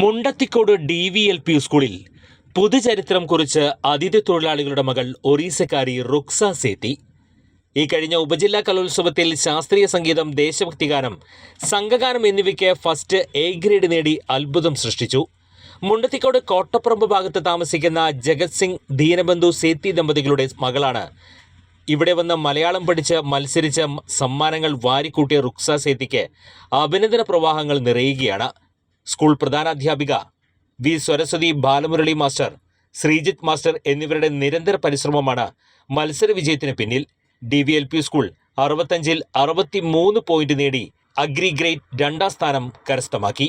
Mundathikode D V L P സ്കൂളിൽ പുതുചരിത്രം കുറിച്ച് അതിഥി തൊഴിലാളികളുടെ മകൾ ഒറീസക്കാരി റുക്സ സേത്തി. ഈ കഴിഞ്ഞ ഉപജില്ലാ കലോത്സവത്തിൽ ശാസ്ത്രീയ സംഗീതം ദേശഭക്തിഗാനം സംഘഗാനം എന്നിവയ്ക്ക് ഫസ്റ്റ് എ ഗ്രേഡ് നേടി അത്ഭുതം സൃഷ്ടിച്ചു. മുണ്ടത്തിക്കോട് കോട്ടപ്പറമ്പ് ഭാഗത്ത് താമസിക്കുന്ന ജഗത് സിംഗ് ദീനബന്ധു സേത്തി ദമ്പതികളുടെ മകളാണ്. ഇവിടെ വന്ന് മലയാളം പഠിച്ച് മത്സരിച്ച സമ്മാനങ്ങൾ വാരിക്കൂട്ടിയ റുക്സ സേത്തിക്ക് അഭിനന്ദന പ്രവാഹങ്ങൾ നിറയുകയാണ്. School പ്രധാനാധ്യാപിക V Saraswathi Balamurali master Sreejith master എന്നിവരുടെ നിരന്തര പരിശ്രമമാണ് മത്സര വിജയത്തിന് പിന്നിൽ. D V L P school അറുപത്തഞ്ചിൽ അറുപത്തി മൂന്ന് പോയിന്റ് നേടി അഗ്രി ഗ്രേഡ് രണ്ടാം സ്ഥാനം കരസ്ഥമാക്കി.